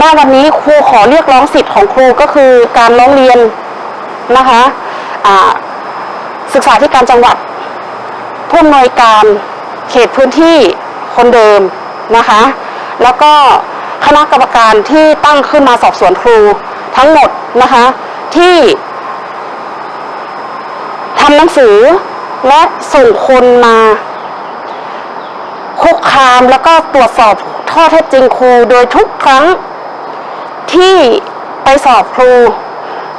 ณวันนี้ครูขอเรียกร้องสิทธิ์ของครูก็คือการร้องเรียนนะคะศึกษาธิการจังหวัดผู้อำนวยการเขตพื้นที่คนเดิมนะคะ แล้วก็คณะกรรมการที่ตั้งขึ้นมาสอบสวนครูทั้งหมดนะคะที่ทำหนังสือและส่งคนมาคุกคามแล้วก็ตรวจสอบข้อเท็จจริงครูโดยทุกครั้ง ที่ไปสอบครู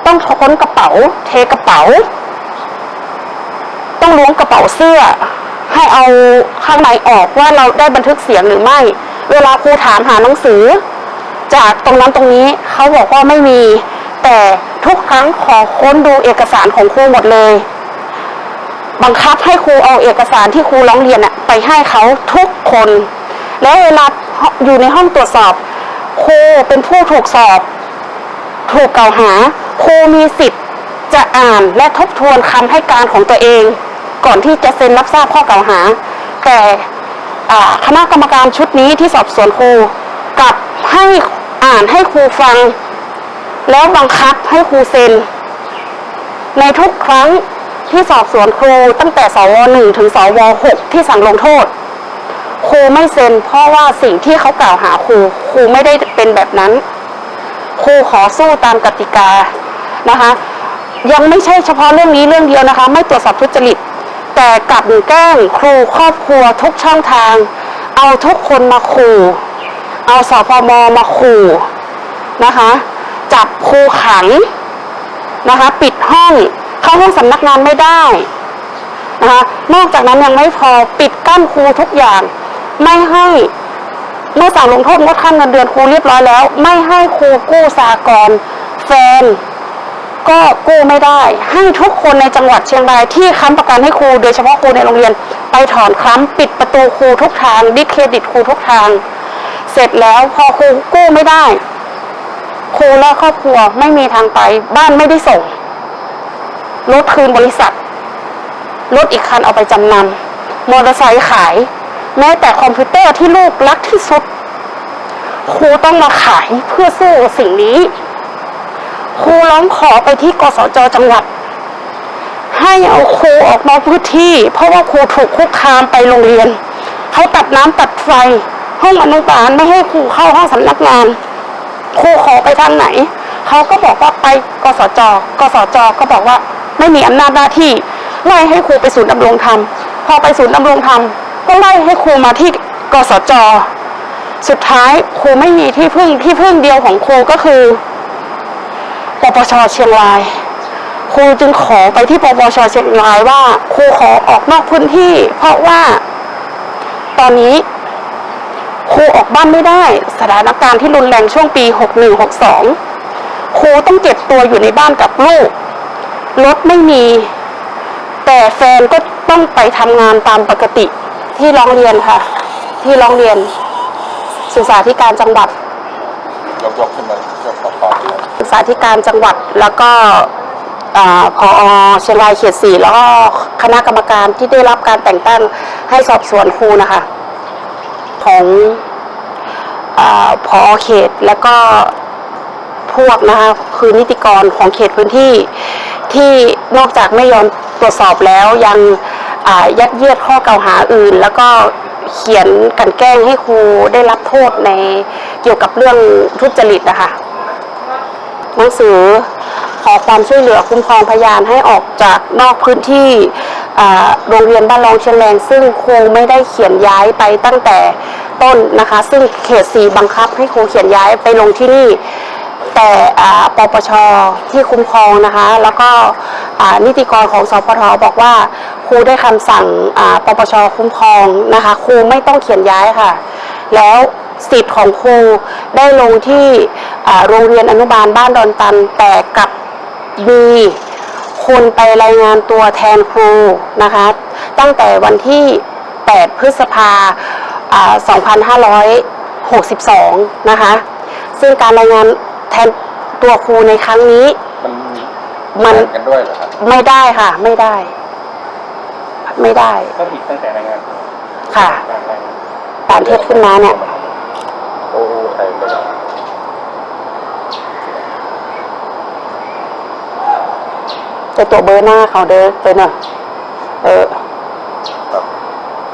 ต้องค้นกระเป๋า เทกระเป๋า ต้องล้วงกระเป๋าเสื้อ ให้เอาข้างในออกว่าเราได้บันทึกเสียงหรือไม่ เวลาครูถามหาหนังสือ จากตรงนั้นตรงนี้เขาบอกว่าไม่มี แต่ทุกครั้งขอค้นดูเอกสารของครูหมดเลย บังคับให้ครูเอาเอกสารที่ครูร้องเรียนอะไปให้เขาทุกคน แล้วเวลาอยู่ในห้องตรวจสอบ ครูเป็นผู้ถูกสอบ ถูกกล่าวหา ครูมีสิทธิ์ จะอ่านและทบทวนคำให้การของตัวเอง ก่อนที่จะเซ็นรับทราบข้อกล่าวหา แต่คณะกรรมการชุดนี้ที่สอบสวนครูกลับให้อ่านให้ครูฟัง แล้วบังคับให้ครูเซ็น ในทุกครั้งที่สอบสวนครูตั้งแต่สวหนึ่งถึงสวหกที่สั่งลงโทษ ครูไม่เซ็น เพราะว่าสิ่งที่เขากล่าวหาครูครูไม่ได้เป็นแบบนั้น ครูขอสู้ตามกติกานะคะ ยังไม่ใช่เฉพาะเรื่องนี้เรื่องเดียวนะคะ ไม่ตรวจสอบทุจริต แต่กลับแกล้งครูครอบครัวทุกช่องทาง เอาทุกคนมาขู่เอาสพมมาขู่นะคะ จับครูขังนะคะ ปิดห้องเข้าห้องสำนักงานไม่ได้นะคะนอกจากนั้นยังไม่พอปิดกั้นครูทุกอย่าง ไม่ให้เมื่อสั่งลงโทษงดขั้นเงินเดือนครูเรียบร้อยแล้ว ไม่ให้ครูกู้สากรแฟน ก็กู้ไม่ได้ ให้ทุกคนในจังหวัดเชียงรายที่ค้ำประกันให้ครูโดยเฉพาะครูในโรงเรียน ไปถอนค้ำปิดประตูครูทุกทางดิสเครดิตครูทุกทาง เสร็จแล้วพอครูกู้ไม่ได้ ครูและครอบครัวไม่มีทางไปบ้านไม่ได้ส่งรถคืนบริษัทรถอีกคันเอาไปจำนำมอเตอร์ไซค์ขาย แม้แต่คอมพิวเตอร์ที่ลูกรักที่สุด ครูต้องมาขายเพื่อสู้สิ่งนี้ ครูร้องขอไปที่กสจจังหวัด ให้เอาครูออกนอกพื้นที่ เพราะว่าครูถูกคุกคามไปโรงเรียน เขาตัดน้ำตัดไฟ ห้องอนุบาลไม่ให้ครูเข้าห้องสำนักงาน ครูขอไปทางไหน เขาก็บอกว่าไปกสจ กสจ ก็บอกว่าไม่มีอำนาจหน้าที่ไล่ให้ครูไปศูนย์ดำรงธรรมพอไปศูนย์ดำรงธรรม ก็ไล่ให้ครูมาที่กสจสุดท้ายครูไม่มีที่พึ่งที่พึ่งเดียวของครูก็คือปปชเชียงราย ครูจึงขอไปที่ปปชเชียงรายว่า ครูขอออกนอกพื้นที่ เพราะว่า ตอนนี้ ครูออกบ้านไม่ได้ สถานการณ์ที่รุนแรงช่วงปี 6162 ครูต้องเก็บตัวอยู่ในบ้านกับลูก รถไม่มี แต่แฟนก็ต้องไปทำงานตามปกติ ที่ร้องเรียนค่ะ ที่ร้องเรียนศึกษาธิการจังหวัดยกยกขึ้นมายกต่อต่อเลยศึกษาธิการจังหวัดแล้วก็อ่าพอเชียงรายเขตสี่แล้วก็คณะกรรมการที่ได้รับการแต่งตั้งให้สอบสวนครูนะคะ ของอพอเขตแล้วก็พวกนะคะคือนิติกรของเขตพื้นที่ที่นอกจากไม่ยอมตรวจสอบแล้วยัง ยัดเยียดข้อกล่าวหาอื่น แล้วก็เขียนกันแกล้งให้ครูได้รับโทษในเกี่ยวกับเรื่องทุจริตนะคะหนังสือขอความช่วยเหลือคุ้มครองพยานให้ออกจากนอกพื้นที่โรงเรียนบ้านรองเชียงแรงซึ่งครูไม่ได้เขียนย้ายไปตั้งแต่ต้นนะคะ ซึ่งเขตสีบังคับให้ครูเขียนย้ายไปลงที่นี่ แต่ปปชที่คุ้มครองนะคะ แล้วก็นิติกรของสพทบอกว่า ครูได้คำสั่งอ่าปปชคุ้มครองนะคะครูไม่ต้องเขียนย้ายค่ะ แล้วสิทธิ์ของครูได้ลงที่อ่าโรงเรียนอนุบาลบ้านดอนตัน แต่กลับมีคนไปรายงานตัวแทนครูนะคะ ตั้งแต่วันที่ 8 พฤษภาอ่า2562 นะคะ ซึ่งการรายงานแทนตัวครูในครั้งนี้ มันมันแข่งกันด้วยเหรอครับไม่ได้ค่ะ ไม่ได้ ไม่ได้ ก็ผิดตั้งแต่แรงงานค่ะ ตามเทศขึ้นมาเนี่ย โอ้ใครไม่ได้จะตัวเบอร์หน้าเขาเด้อไปเนาะเออครับ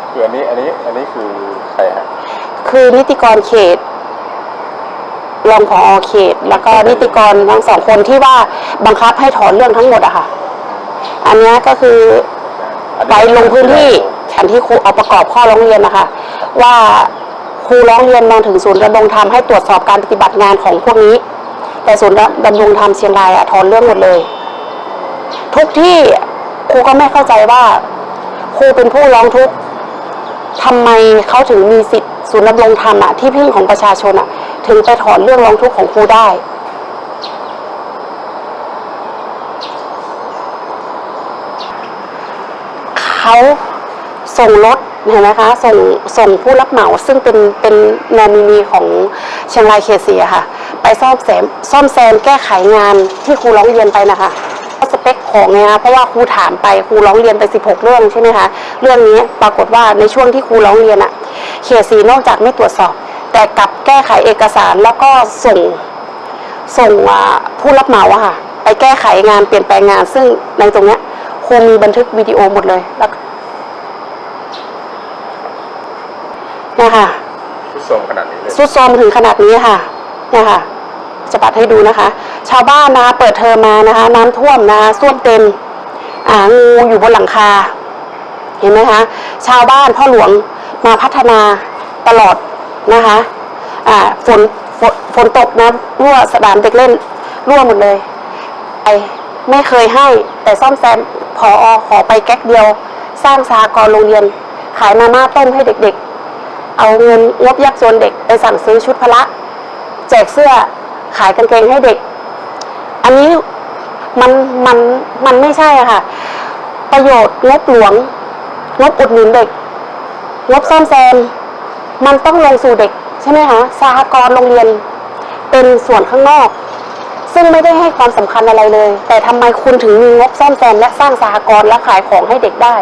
คืออันนี้อันนี้อันนี้คือใครฮะคือนิติกรเขตรองผอเขต แล้วก็นิติกรทั้งสองคนที่ว่าบังคับให้ถอนเรื่องทั้งหมดอะค่ะ อันนี้ก็คือ ไปลงพื้นที่ฉันที่ครูเอาประกอบข้อร้องเรียนนะคะ ว่าครูร้องเรียนมาถึงศูนย์ดำรงธรรมให้ตรวจสอบการปฏิบัติงานของพวกนี้ แต่ศูนย์ดำรงธรรมเชียงรายอะถอนเรื่องหมดเลย ทุกที่ครูก็ไม่เข้าใจว่าครูเป็นผู้ร้องทุกข์ทำไมเขาถึงมีสิทธิ์ศูนย์ดำรงธรรมอะที่พึ่งของประชาชนอะถึงไปถอนเรื่องร้องทุกข์ของครูได้ เขาส่งรถเห็นไหมคะส่งส่งผู้รับเหมาซึ่งเป็นเป็นนอมินีของเชียงรายเขตสีค่ะ ไปซ่อมแซมซ่อมแซมแก้ไขงานที่ครูร้องเรียนไปนะคะสเปคของไงคะเพราะว่าครูถามไปครูร้องเรียนไป 16 เรื่องใช่ไหมคะเรื่องนี้ปรากฏว่าในช่วงที่ครูร้องเรียนอะเขตสีนอกจากไม่ตรวจสอบ แต่กลับแก้ไขเอกสารแล้วก็ส่งส่งผู้รับเหมาอะค่ะไปแก้ไขงานเปลี่ยนแปลงงานซึ่งในตรงเนี้ย ครูมีบันทึกวิดีโอหมดเลยแล้วเนี่ยค่ะทุกทรงขนาดนี้เลยสุดโทรมถึงขนาดนี้ค่ะ เนี่ยค่ะ จะปัดให้ดูนะคะ ชาวบ้านนะคะเปิดเทอมมานะคะ น้ำท่วมนะคะส้วมเต็ม อ่างูอยู่บนหลังคา เห็นไหมคะ ชาวบ้านพ่อหลวงมาพัฒนาตลอดนะคะ อ่าฝนฝนฝนตกนะรั่วสนามเด็กเล่นรั่วหมดเลยไอไม่เคยให้แต่ซ่อมแซม พอขอไปแก๊กเดียว สร้างสหกรโรงเรียน ขายมาม่าต้มให้เด็กๆ เอาเงินงบยากจนเด็กไปสั่งซื้อชุดพละ แจกเสื้อขายกางเกงให้เด็ก อันนี้มันมันมันไม่ใช่อะค่ะ ประโยชน์งบหลวงงบอุดหนุนเด็กงบซ่อมแซม มันต้องลงสู่เด็ก ใช่ไหมคะสหกรณ์โรงเรียน เป็นส่วนข้างนอก ซึ่งไม่ได้ให้ความสำคัญอะไรเลย แต่ทำไมคุณถึงมีงบซ่อมแซมและสร้างสหกรณ์และขายของให้เด็กได้